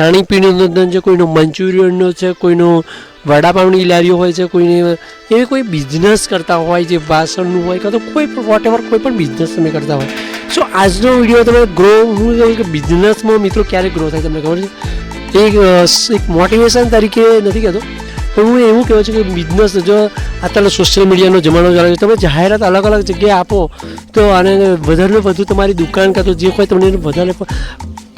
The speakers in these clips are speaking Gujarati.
ખાણીપીણીનો ધંધો કોઈનો મંચુરિયનનો છે, કોઈનો વડાપાવની લારીઓ હોય છે, કોઈને એવી કોઈ બિઝનેસ કરતા હોય જે વાસણનું હોય કાં તો કોઈ પણ વોટ એવર કોઈ પણ બિઝનેસ તમે કરતા હોય. સો આજનો વીડિયો તમે ગ્રો હું કહું કે બિઝનેસમાં મિત્રો ક્યારે ગ્રો થાય તમને ખબર છે? એક એક મોટિવેશન તરીકે નથી કહેતો, પણ હું એવું કહેવું છું કે બિઝનેસ જો અત્યારે સોશિયલ મીડિયાનો જમાનો ચાલે છે, તમે જાહેરાત અલગ અલગ જગ્યાએ આપો, તો આને વધારે વધુ તમારી દુકાન કાં તો જે હોય તમને વધારે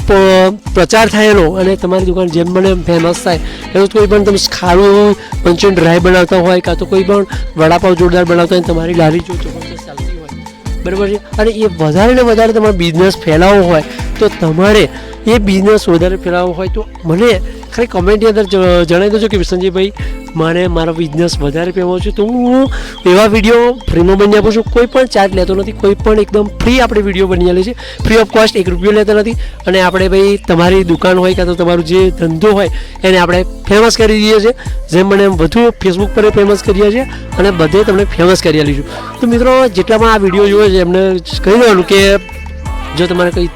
પ્રચાર થાય એનો અને તમારી દુકાન જેમ બને એમ ફેમસ થાય. એવું કોઈ પણ તમે ખારું પંચન ડ્રાય બનાવતા હોય, કાં તો કોઈ પણ વડાપાવ જોરદાર બનાવતા હોય, તમારી લારી જો બરાબર છે? અને એ વધારે ને વધારે તમારો બિઝનેસ ફેલાવવો હોય, તો તમારે એ બિઝનેસ વધારે ફેલાવવો હોય તો મને ખાલી કોમેન્ટની અંદર જણાવી દેજો કે સંજયભાઈ મારે મારો બિઝનેસ વધારે ફેમવો છે, તો હું એવા વીડિયો ફ્રીમાં બની આપું છું. કોઈ પણ ચાર્જ લેતો નથી, કોઈ પણ એકદમ ફ્રી આપણે વીડિયો બની આપીએ છે. ફ્રી ઓફ કોસ્ટ એક રૂપિયો લેતા નથી. અને આપણે ભાઈ તમારી દુકાન હોય કાં તો તમારું જે ધંધો હોય, એને આપણે ફેમસ કરી દઈએ છીએ. જેમ મને વધુ ફેસબુક પર ફેમસ કરીએ છીએ અને બધે તમને ફેમસ કરી આપીશું તો મિત્રો જેટલા પણ આ વીડિયો જોયો છે, એમને કહી દેવાનું કે જો તમારે કંઈ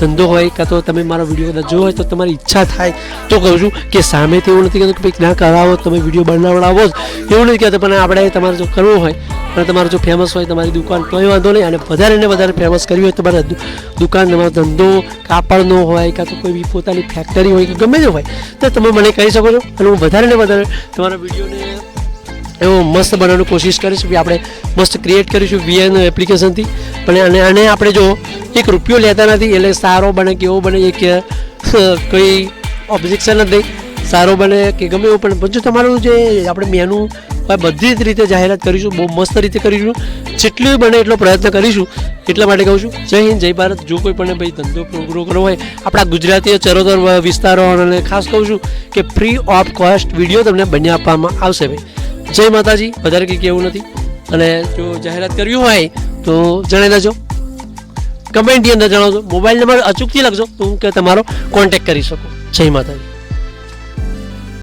ધંધો હોય કાં તો તમે મારો વીડિયો કદાચ જોયો હોય તો તમારી ઈચ્છા થાય તો કહું છું કે સામેથી એવું નથી કહેતું કે ભાઈ ના કરાવો, તમે વીડિયો બનાવડાવો જ. એવું નથી કહેતો, પણ આપણે તમારે જો કરવું હોય અને તમારું જો ફેમસ હોય, તમારી દુકાન કોઈ વાંધો નહીં. અને વધારે ને વધારે ફેમસ કરવી હોય તમારે દુકાન, તમારો ધંધો, કાપડનો હોય કાં તો કોઈ બી પોતાની ફેક્ટરી હોય કે ગમે તે હોય, તો તમે મને કહી શકો છો. અને હું વધારે ને વધારે તમારા વિડીયોને એવો મસ્ત બનાવવાની કોશિશ કરીશું આપણે મસ્ત ક્રિએટ કરીશું વીએન એપ્લિકેશનથી પણ અને આને આપણે જો એક રૂપિયો લેતા નથી, એટલે સારો બને કે એવો બને કે કોઈ ઓબ્જેક્શન નહીં સારો બને કે ગમે એવું, પણ જો તમારું જે આપણે મેનુ બધી જ રીતે જાહેરાત કરીશું, બહુ મસ્ત રીતે કરીશું. જેટલું બને એટલો પ્રયત્ન કરીશું. એટલા માટે કહું છું, જય હિન્દ, જય ભારત. જો કોઈ પણ ભાઈ ધંધો પૂરો કરવો હોય, આપણા ગુજરાતીય ચરોતર વિસ્તારો અને ખાસ કહું છું કે ફ્રી ઓફ કોસ્ટ વીડિયો તમને બની આપવામાં આવશે ભાઈ. જય માતાજી, વધારે કંઈ કહેવું નથી. અને જો જાહેરાત કરવી હોય તો જણાવી દેજો. કમેન્ટની અંદર જણાવજો. મોબાઈલ નંબર અચૂકથી લખજો. તો હું કે તમારો કોન્ટેક્ટ કરી શકું. જય માતાજી.